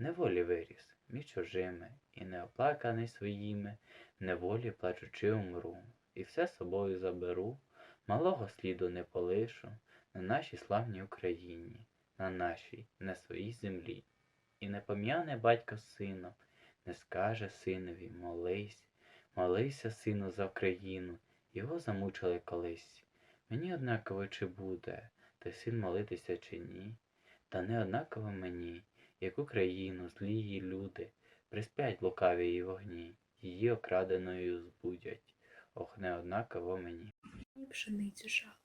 Неволі виріс між чужими, і не оплаканий своїми, неволі плачучи умру, і все собою заберу, малого сліду не полишу на нашій славній Україні, на нашій, не своїй землі. І не пом'яне батько сином, не скаже синові, молись, молися, сину, за Україну, його замучили колись. Мені однаково чи буде, той син молитися чи ні, та не однаково мені, як Україну злі її люди, приспять лукаві її вогні, її окраденою збудять. Ох, не однаково мені. пшеницю жала.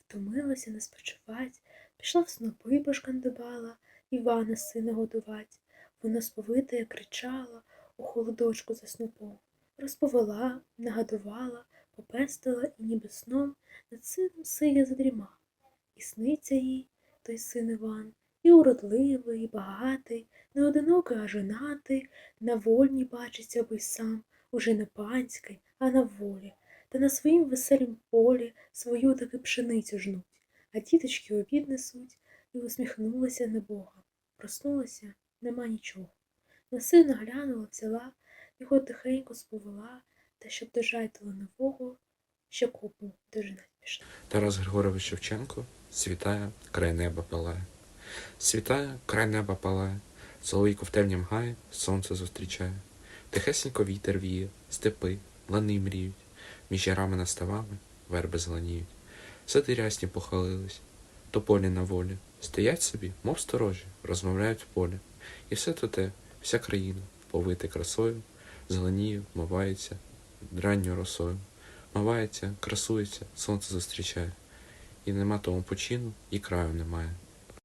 Втомилася не спочивать, пішла в снопи пошкандибала, Івана сина годувать. Вона сповитая кричала у холодочку за снопом. Розповела, нагадувала, попестила і ніби сном над сином сиє задріма. І сниться їй той син Іван, і уродливий, і багатий, не одинокий, а женатий, на вольні бачиться би сам, уже не панський, а на волі та на своїм веселім полі свою таки пшеницю жнуть, а діточки обід несуть, і усміхнулася на Бога. Проснулася, нема нічого. На сина глянула, взяла, його тихенько сповела, та щоб дожайтила нового, ще копу дожинать пішла. Тарас Григорович Шевченко світає, край неба палає. Світає, край неба палає, соловейко в темнім гаї сонце зустрічає. Тихесенько вітер віє, степи, лани мріють, між ярами наставами верби зеленіють. Сади рясні похилились, то полі на волі. Стоять собі, мов сторожі, розмовляють в полі. І все то те, вся країна, повити красою, зеленіє, вмивається ранньою росою. Мавається, красується, сонце зустрічає. І нема тому почину, і краю немає.